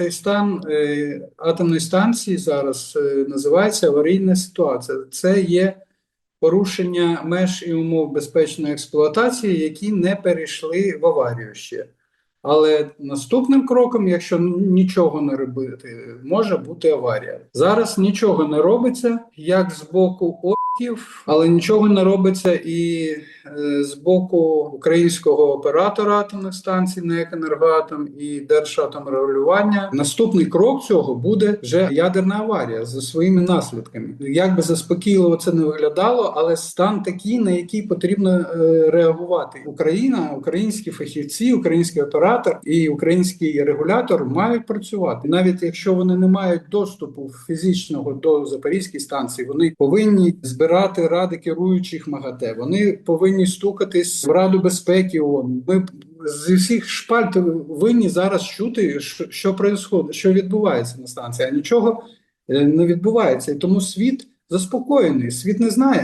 цей стан е, атомної станції зараз е, називається аварійна ситуація. Це є порушення меж і умов безпечної експлуатації, які не перейшли в аварію ще. Але наступним кроком, якщо нічого не робити, може бути аварія. Зараз нічого не робиться, як з боку ОКів, але нічого не робиться і е, з боку українського оператора атомних станцій НЕК «Енергоатом» і Держатомрегулювання. Наступний крок цього буде вже ядерна аварія за своїми наслідками. Як би заспокійливо це не виглядало, але стан такий, на який потрібно е, реагувати. Україна, українські фахівці, український оператор і український регулятор мають працювати, навіть якщо вони не мають доступу фізичного до Запорізької станції, вони повинні збирати ради керуючих МАГАТЕ. Вони повинні стукатись в Раду безпеки ООН. Ми зі всіх шпальт винні зараз чути, що, що происходить, що відбувається на станції, а нічого е, не відбувається. І тому світ заспокоєний, світ не знає.